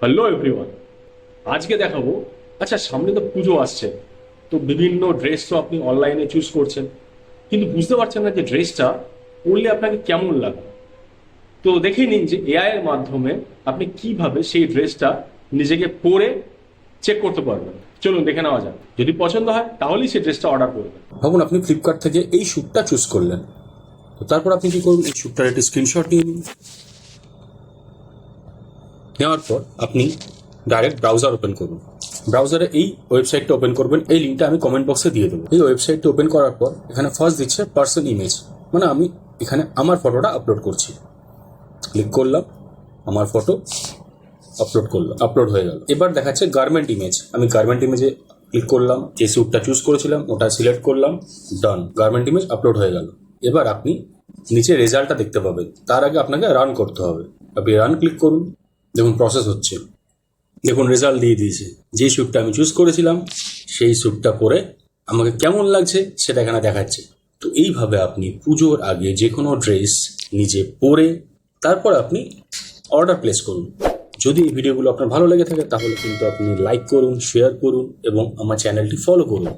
Hello everyone আজকে দেখাবো। আচ্ছা সামনে তো পুজো আসছে। তো বিভিন্ন ড্রেস তো আপনি অনলাইনে চুজ করছেন। কিন্তু বুঝতে পারছেন না যে ড্রেসটা পরলে আপনাকে কেমন লাগবে। তো দেখে নিন যে এআই এর মাধ্যমে আপনি কীভাবে সেই ড্রেসটা নিজেকে পরে চেক করতে পারবেন। চলুন, দেখে নেওয়া যাক। যদি পছন্দ হয়, তাহলেই সেই ড্রেসটা অর্ডার করবেন। ভাবুন, আপনি ফ্লিপকার্ট থেকে এই শ্যুটটা চুজ করলেন। তো তারপর আপনি কি করুন, এই শ্যুটটার একটি স্ক্রিনশট নিয়ে নিন। নেওয়ার পর আপনি ডাইরেক্ট ব্রাউজার ওপেন করুন। ব্রাউজারে এই ওয়েবসাইটটা ওপেন করবেন, এই লিঙ্কটা আমি কমেন্ট বক্সে দিয়ে দেবো। এই ওয়েবসাইটটা ওপেন করার পর এখানে ফার্স্ট দিচ্ছে পার্সন ইমেজ মানে আমি এখানে আমার ফটোটা আপলোড করছি। ক্লিক করলাম, আমার ফটো আপলোড করলাম আপলোড হয়ে গেল। এবার দেখাচ্ছে গার্মেন্ট ইমেজ আমি গার্মেন্ট ইমেজে ক্লিক করলাম, যে স্যুটটা চুজ করেছিলাম, ওটা সিলেক্ট করলাম ডান গার্মেন্ট ইমেজ আপলোড হয়ে গেল। এবার আপনি নিচে রেজাল্টটা দেখতে পাবেন, তার আগে আপনাকে রান করতে হবে। আপনি রান ক্লিক করুন দেখুন প্রসেস হচ্ছে। দেখুন রেজাল্ট দিয়ে দিয়েছে। যে শ্যুটটা আমি চুজ করেছিলাম, সেই শ্যুটটা পরে আমাকে কেমন লাগছে সেটা এখানে দেখাচ্ছে। তো এইভাবে আপনি পুজোর আগে যে কোনো ড্রেস নিজে পরে তারপর আপনি অর্ডার প্লেস করুন। যদি এই ভিডিওগুলো আপনার ভালো লেগে থাকে, তাহলে কিন্তু আপনি লাইক করুন শেয়ার করুন এবং আমার চ্যানেলটি ফলো করুন।